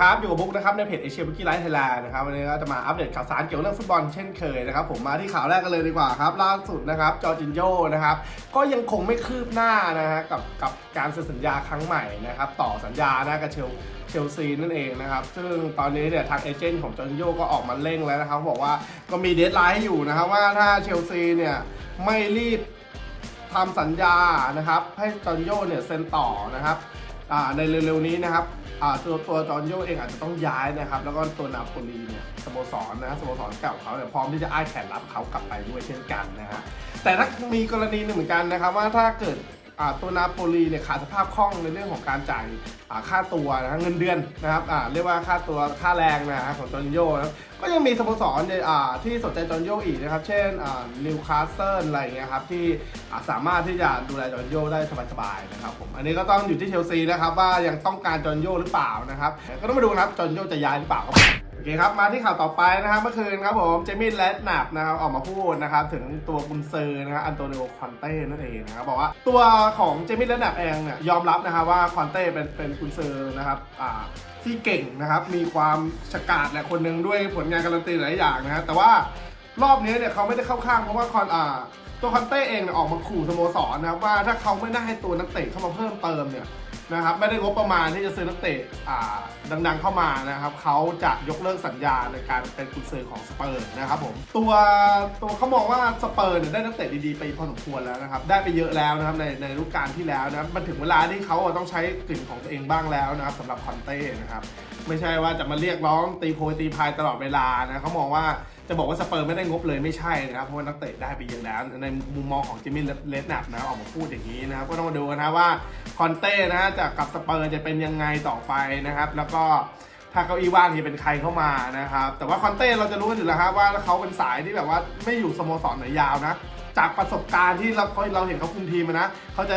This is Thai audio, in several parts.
ครับ อยู่กับบุ๊กนะครับในเพจเอเชียบุกี้ไลท์ไทยแลนด์นะครับวันนี้ก็จะมาอัปเดตข่าวสารเกี่ยวกับเรื่องฟุตบอลเช่นเคยนะครับผมมาที่ข่าวแรกกันเลยดีกว่าครับล่าสุดนะครับจอร์จินโญ่นะครับก็ยังคงไม่คืบหน้านะฮะกับกับการเซ็นสัญญาครั้งใหม่นะครับต่อสัญญานะกับเชลเชลซีนั่นเองนะครับ ซึ่งตอนนี้เนี่ยทางเอเจนต์ของจอร์จินโญ่ก็ออกมาเร่งแล้วนะครับบอกว่าก็มีเดทไลน์ให้อยู่นะครับว่าถ้าเชลซีเนี่ยไม่รีบทำสัญญานะครับให้จอร์จินโญ่เนี่ยเซ็นต่อนะครับ ในเร็วๆนี้นะครับตัวตัวจอร์นโยเองอาจจะต้องย้ายนะครับ แล้วก็ตัวนาโปลีเนี่ยสโมสรนะสโมสรเก่าเขาเนี่ยพร้อมที่จะอ้ายแขนรับเขากลับไปด้วยเช่นกันนะฮะแต่ถ้ามีกรณีหนึ่งเหมือนกันนะครับว่าถ้าเกิด ตัวนาโปลีเนี่ยขาดสภาพคล่องในเรื่องของการจ่ายค่าตัวนะฮะเงินเดือนนะครับอ่าเรียกว่าค่าตัวค่าแรงนะฮะของจอร์นโยนะก็ยังมีสโมสรเนี่ยอ่าที่สนใจจอร์นโยอีกนะครับ เช่นอ่านิวคาสเซิลอะไรอย่างเงี้ยครับที่สามารถที่จะดูแลจอร์นโยได้สบายๆนะครับผมอันนี้ก็ต้องอยู่ที่เชลซีนะครับว่ายังต้องการจอร์นโยหรือเปล่านะครับก็ต้องมาดูนะครับจอร์นโยจะย้ายหรือเปล่าครับ อเคครับมาที่ข่าวต่อไปนะครับเมื่อคืนครับผมเจมี่แลดนับนะครับออกมาพูดนะครับถึงตัวกุนซือนะครับอันโตนิโอคอนเต้นั่นเองนะครับบอกว่าตัวของเจมี่แลดนับเองเนี่ยยอมรับนะครับว่าคอนเต้เป็นเป็นกุนซือนะครับอ่าที่เก่งนะครับมีความฉกาจแหละคนหนึ่งด้วยผลงานการันตีหลายอย่างนะฮะแต่ว่ารอบนี้เนี่ยเขาไม่ได้เข้าข้างเพราะว่าคอนอ่าตัวคอนเต้เองเนี่ยออกมาขู่สโมสรนะครับว่าถ้าเขาไม่ได้ให้ตัวนักเตะเข้ามาเพิ่มเติมเนี่ย นะครับไม่ได้งบประมาณที่จะซื้อนักเตะอ่าดังๆเข้ามานะครับเขาจะยกเลิกสัญญาในการเป็นกุญซือของสเปอร์นะครับผมตัวตัวเขามองว่าสเปอร์เนี่ยได้นักเตะดีๆไปพอสมควรแล้วนะครับได้ไปเยอะแล้วนะครับในในฤดูกาลที่แล้วนะมันถึงเวลาที่เขาต้องใช้กลิ่นของตัวเองบ้างแล้วนะครับสำหรับคอนเต้นะครับไม่ใช่ว่าจะมาเรียกร้องตีโพยตีพายตลอดเวลานะเขามองว่า จะบอกว่าสเปอร์ไม่ได้งบเลยไม่ใช่นะครับ เพราะว่านักเตะได้ไปเยอะแล้ว ในมุมมองของจิมมี่เลดนับนะออกมาพูดอย่างนี้นะครับ ก็ต้องมาดูนะว่าคอนเต้นะจะกับสเปอร์จะเป็นยังไงต่อไปนะครับ แล้วก็ถ้าเก้าอี้ว่างจะเป็นใครเข้ามานะครับ แต่ว่าคอนเต้เราจะรู้กันอยู่แล้วครับว่าเขาเป็นสายที่แบบว่าไม่อยู่สโมสรไหนยาวนะ จากประสบการณ์ที่เราเราเห็นเขาคุมทีมนะเขาจะ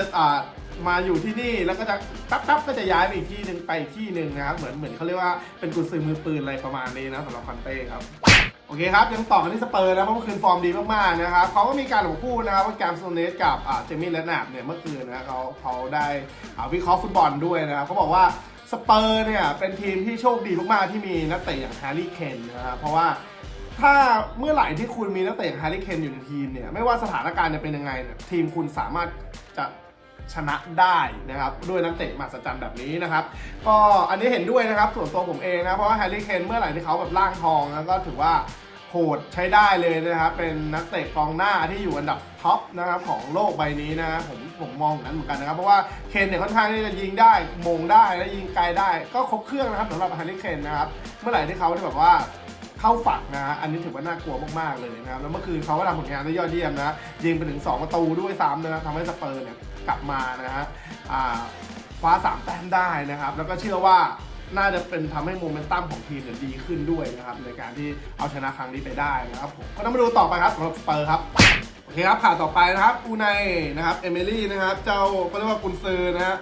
มาอยู่ที่นี่แล้วก็จะตับตับก็จะย้ายไปอีกที่หนึ่งไปอีกที่หนึ่งนะครับ เหมือนเหมือนเขาเรียกว่าเป็นกุญซือมือปืนอะไรประมาณนี้นะสำหรับคอนเต้ครับ อเคครับ ยังต่อกันที่สเปอร์นะเพราะเมื่อคืนฟอร์มดีมากๆนะครับเขาก็มีการออกมาพูดนะครับว่าแกมโซเนสกับเจมี่และนาบเนี่ยเมื่อคืนนะเขาเขาได้วิเคราะห์ฟุตบอลด้วยนะครับเขาบอกว่าสเปอร์เนี่ยเป็นทีมที่โชคดีมากๆที่มีนักเตะอย่างแฮร์รี่เคนนะครับเพราะว่าถ้าเมื่อไหร่ที่คุณมีนักเตะอย่างแฮร์รี่เคนอยู่ในทีมเนี่ยไม่ว่าสถานการณ์จะเป็นยังไงเนี่ยทีมคุณสามารถจะ ชนะได้นะครับด้วยนักเตะมหัศจรรย์แบบนี้นะครับก็อันนี้เห็นด้วยนะครับ ส่วนตัวผมเองนะเพราะว่าแฮร์รี่เคนเมื่อไหร่ที่เขาแบบร่างทองแล้วก็ถือว่าโหดใช้ได้เลยนะครับเป็นนักเตะกองหน้าที่อยู่อันดับท็อปนะครับของโลกใบนี้นะผมผมมองอย่างนั้นเหมือนกันนะครับเพราะว่าเคนเนี่ยค่อนข้างที่จะยิงได้มงได้และยิงไกลได้ ก็ครบเครื่องนะครับสำหรับแฮร์รี่เคนนะครับเมื่อไหร่ที่เขาที่แบบว่า เข้าฝักนะฮะอันนี้ถือว่าน่ากลัวมากๆเลยนะครับแล้วเมื่อคืนเขาก็ทำผลงานได้ยอดเยี่ยมนะยิงไปถึง 2 ประตูด้วยซ้ำนะทำให้สเปอร์เนี่ยกลับมานะฮะคว้า 3 แต้มได้นะครับ แล้วก็เชื่อว่าน่าจะเป็นทำให้โมเมนตัมของทีมเนี่ยดีขึ้นด้วยนะครับ ในการที่เอาชนะครั้งนี้ไปได้นะครับผมก็ต้องมาดูต่อไปครับสำหรับสเปอร์ครับโอเคครับข่าวต่อไปนะครับอูไนนะครับเอมิลี่นะครับเจ้าก็เรียกว่ากุนซือนะฮะ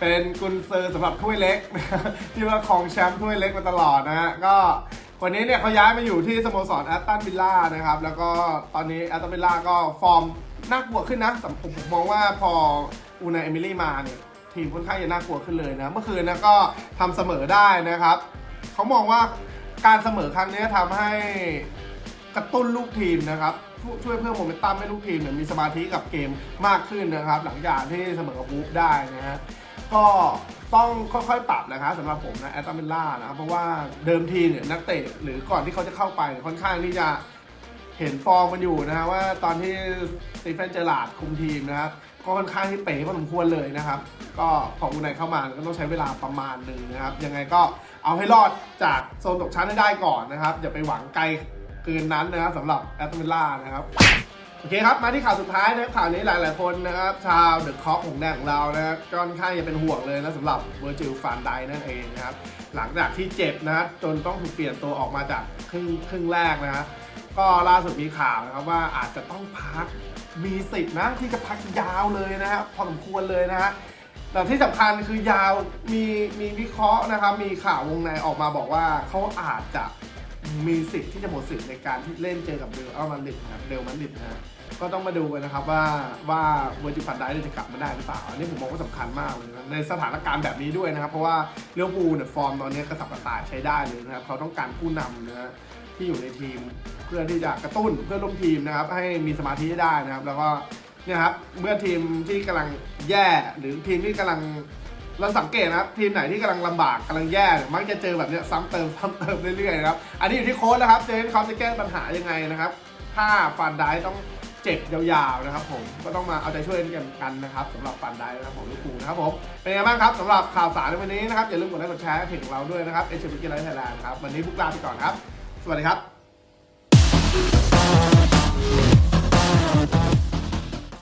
เป็นกุนซือสำหรับถ้วยเล็กที่ว่าของแชมป์ถ้วยเล็กมาตลอดนะฮะก็ วันนี้เนี่ยเขาย้ายมาอยู่ที่สโมสรแอตตันวิลล่านะครับ แล้วก็ตอนนี้แอตตันวิลล่าก็ฟอร์มน่ากลัวขึ้นนะสำผมผมมองว่าพออูไนเอมิลี่มาเนี่ยทีมค่อนข้างจะน่ากลัวขึ้นเลยนะ เมื่อคืนนะก็ทำเสมอได้นะครับ เขามองว่าการเสมอครั้งนี้ทำให้กระตุ้นลูกทีมนะครับช่วยช่วยเพิ่มโมเมนตัมให้ลูกทีมเนี่ยมีสมาธิกับเกมมากขึ้นนะครับ หลังจากที่เสมอกับบูฟได้นะฮะ ก็ต้องค่อยๆ ปรับนะครับสำหรับผมนะแอตตาเมล่านะครับเพราะว่าเดิมทีเนี่ยนักเตะหรือก่อนที่เขาจะเข้าไปค่อนข้างที่จะเห็นฟอร์มมันอยู่นะฮะว่าตอนที่สตีเฟนเจอราร์ดคุมทีมนะครับก็ค่อนข้างที่เป๋พอสมควรเลยนะครับ ก็พออูไนเข้ามาก็ต้องใช้เวลาประมาณหนึ่งนะครับ ยังไงก็เอาให้รอดจากโซนตกชั้นให้ได้ก่อนนะครับอย่าไปหวังไกลเกินนั้นนะครับสำหรับแอตเลล่านะครับ โอเคครับ มาที่ข่าวสุดท้ายนะข่าวนี้หลาย ๆ คนนะครับ ชาวเดอะคอปของแดงของเรานะก็ค่อนข้างจะเป็นห่วงเลยนะสำหรับเวอร์จิลฟานไดนั่นเองนะครับ หลังจากที่เจ็บนะจนต้องถูกเปลี่ยนตัวออกมาจากครึ่งครึ่งแรกนะก็ล่าสุดมีข่าวนะครับว่าอาจจะต้องพักมีสิทธินะที่จะพักยาวเลยนะครับพอสมควรเลยนะฮะแต่ที่สำคัญคือยาวมีมีวิเคราะห์นะครับมีข่าววงในออกมาบอกว่าเขาอาจจะ มีสิทธิ์ที่จะหมดสิทธิ์ในการที่เล่นเจอกับเรอัลมาดริดนะครับเรอัลมาดริดนะฮะก็ต้องมาดูกันนะครับว่าว่าเวอร์จิฟันได้จะกลับมาได้หรือเปล่า อันนี้ผมมองว่าสำคัญมากเลยนะในสถานการณ์แบบนี้ด้วยนะครับ เพราะว่าเลี้ยวปูเนี่ยฟอร์มตอนนี้กระสับกระส่ายใช้ได้เลยนะครับ เขาต้องการผู้นำนะฮะที่อยู่ในทีมเพื่อที่จะกระตุ้นเพื่อนร่วมทีมนะครับ ให้มีสมาธิได้นะครับ แล้วก็เนี่ยครับเมื่อทีมที่กำลังแย่หรือทีมที่กำลัง เราสังเกตนะครับทีมไหนที่กำลังลำบากกำลังแย่มักจะเจอแบบเนี้ยซ้ำเติมซ้ำเติมเรื่อยๆครับอันนี้อยู่ที่โค้ชนะครับเจนเขาจะแก้ปัญหายังไงนะครับ ถ้าฟันได้ต้องเจ็บยาวๆนะครับผมก็ต้องมาเอาใจช่วยกันกันนะครับสำหรับฟันได้นะครับผมลูกคูนะครับผมเป็นไงบ้างครับสำหรับข่าวสารในวันนี้นะครับอย่าลืมกดไลค์กดแชร์เพจของเราด้วยนะครับเอชบีกีกอไลท์ไทยแลนด์ครับวันนี้พวกลาไปก่อนครับ สวัสดีครับ